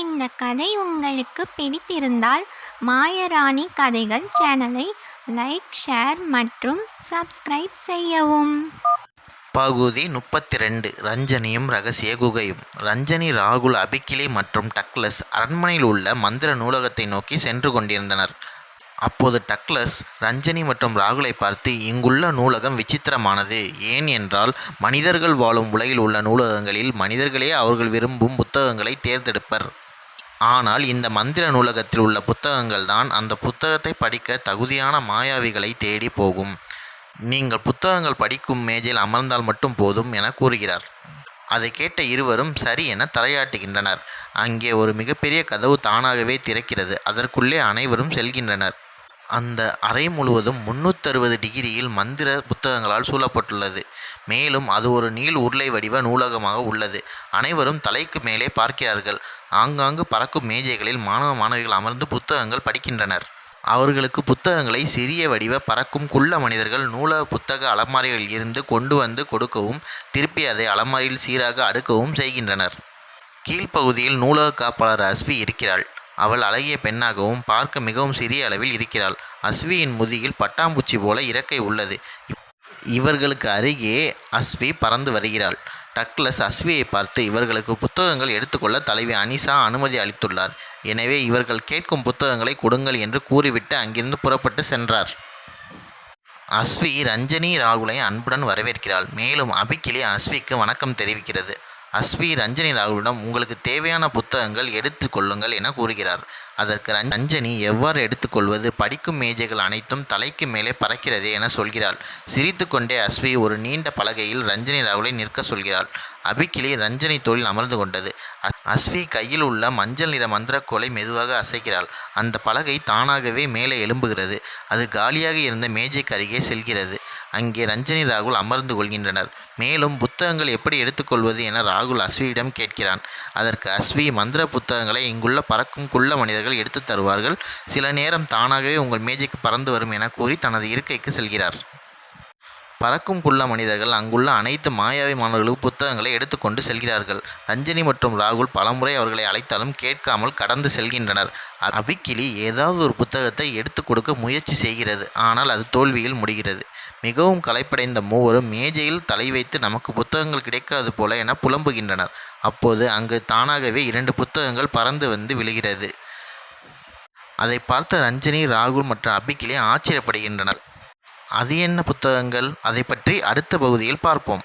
இந்த கதை உங்களுக்கு பிடித்திருந்தால் மாயராணி கதைகள் சேனலை லைக் ஷேர் மற்றும் சப்ஸ்கிரைப் செய்யவும். பகுதி முப்பத்தி ரெண்டு ரஞ்சனியும் ரகசிய குகையும். ரஞ்சனி ராகுல் அபிக்கிளி மற்றும் டக்ளஸ் அரண்மனையில் உள்ள மந்திர நூலகத்தை நோக்கி சென்று கொண்டிருந்தனர். அப்போது டக்ளஸ் ரஞ்சனி மற்றும் ராகுலை பார்த்து இங்குள்ள நூலகம் விசித்திரமானது. ஏன் என்றால் மனிதர்கள் வாழும் உலகில் உள்ள நூலகங்களில் மனிதர்களே அவர்கள் விரும்பும் புத்தகங்களை தேர்ந்தெடுப்பர். ஆனால் இந்த மந்திர நூலகத்தில் உள்ள புத்தகங்கள் தான் அந்த புத்தகத்தை படிக்க தகுதியான மாயாவிகளை தேடி போகும். நீங்கள் புத்தகங்கள் படிக்கும் மேஜையில் அமர்ந்தால் மட்டும் போதும் என கூறுகிறார். அதை கேட்ட இருவரும் சரி என தலையாட்டுகின்றனர். அங்கே ஒரு மிகப்பெரிய கதவு தானாகவே திறக்கிறது. அதற்குள்ளே அனைவரும் செல்கின்றனர். அந்த அறை முழுவதும் முன்னூற்றறுபது டிகிரியில் மந்திர புத்தகங்களால் சூழப்பட்டுள்ளது. மேலும் அது ஒரு நீள் உருளை வடிவ நூலகமாக உள்ளது. அனைவரும் தலைக்கு மேலே பார்க்கிறார்கள். ஆங்காங்கு பறக்கும் மேஜைகளில் மாணவ மாணவிகள் அமர்ந்து புத்தகங்கள் படிக்கின்றனர். அவர்களுக்கு புத்தகங்களை சிறிய வடிவ பறக்கும் குள்ள மனிதர்கள் நூலக புத்தக அலமாரியில் இருந்து கொண்டு வந்து கொடுக்கவும் திருப்பி அதை அலமாரியில் சீராக அடுக்கவும் செய்கின்றனர். கீழ்ப்பகுதியில் நூலக காப்பாளர் அஸ்வி இருக்கிறாள். அவள் அழகிய பெண்ணாகவும் பார்க்க மிகவும் சிறிய அளவில் இருக்கிறாள். அஸ்வியின் முதுகில் பட்டாம்பூச்சி போல இறக்கை உள்ளது. இவர்களுக்கு அருகே அஸ்வி பறந்து வருகிறாள். டக்ளஸ் அஸ்வியை பார்த்து இவர்களுக்கு புத்தகங்கள் எடுத்துக்கொள்ள தலைவி அனிசா அனுமதி அளித்துள்ளார். எனவே இவர்கள் கேட்கும் புத்தகங்களை கொடுங்கள் என்று கூறிவிட்டு அங்கிருந்து புறப்பட்டு சென்றார். அஸ்வி ரஞ்சனி ராகுலை அன்புடன் வரவேற்கிறாள். மேலும் அபிக்கிளி அஸ்விக்கு வணக்கம் தெரிவிக்கிறது. அஸ்வி ரஞ்சனி ராகுலிடம் உங்களுக்கு தேவையான புத்தகங்கள் எடுத்துக்கொள்ளுங்கள் என கூறுகிறார். அதற்கு ரஞ்சனி எவ்வாறு எடுத்துக்கொள்வது படிக்கும் மேஜைகள் அனைத்தும் தலைக்கு மேலே பறக்கிறதே என சொல்கிறாள். சிரித்துக்கொண்டே அஸ்வி ஒரு நீண்ட பலகையில் ரஞ்சனி ராகுலை நிற்க சொல்கிறாள். அபிக்கிளி ரஞ்சனி தோளில் அமர்ந்து கொண்டது. அஸ்வி கையில் உள்ள மஞ்சள் நிற மந்திரக்கோலை மெதுவாக அசைக்கிறாள். அந்த பலகை தானாகவே மேலே எழும்புகிறது. அது காலியாக இருந்த மேஜைக்கு அருகே செல்கிறது. அங்கே ரஞ்சனி ராகுல் அமர்ந்து கொள்கின்றனர். மேலும் புத்தகங்கள் எப்படி எடுத்துக்கொள்வது என ராகுல் அஸ்வியிடம் கேட்கிறான். அதற்கு அஸ்வி மந்திர புத்தகங்களை இங்குள்ள பறக்கும் குள்ள மனிதர்கள் எடுத்து தருவார்கள். சில நேரம் தானாகவே உங்கள் மேஜைக்கு பறந்து வரும் என கூறி தனது இருக்கைக்கு செல்கிறார். பறக்கும் குள்ள மனிதர்கள் அங்குள்ள அனைத்து மாயாவி மாணவர்களுக்கு புத்தகங்களை எடுத்துக்கொண்டு செல்கிறார்கள். ரஞ்சனி மற்றும் ராகுல் பலமுறை அவர்களை அழைத்தாலும் கேட்காமல் கடந்து செல்கின்றனர். அபிக்கிளி ஏதாவது ஒரு புத்தகத்தை எடுத்து கொடுக்க முயற்சி செய்கிறது. ஆனால் அது தோல்வியில் முடிகிறது. மிகவும் களைப்படைந்த மூவரும் மேஜையில் தலை வைத்து நமக்கு புத்தகங்கள் கிடைக்காது போல என புலம்புகின்றனர். அப்போது அங்கு தானாகவே இரண்டு புத்தகங்கள் பறந்து வந்து விழுகிறது. அதை பார்த்த ரஞ்சனி ராகுல் மற்றும் அபிக்கிளி ஆச்சரியப்படுகின்றனர். அது என்ன புத்தகங்கள்? அதை பற்றி அடுத்த பகுதியில் பார்ப்போம்.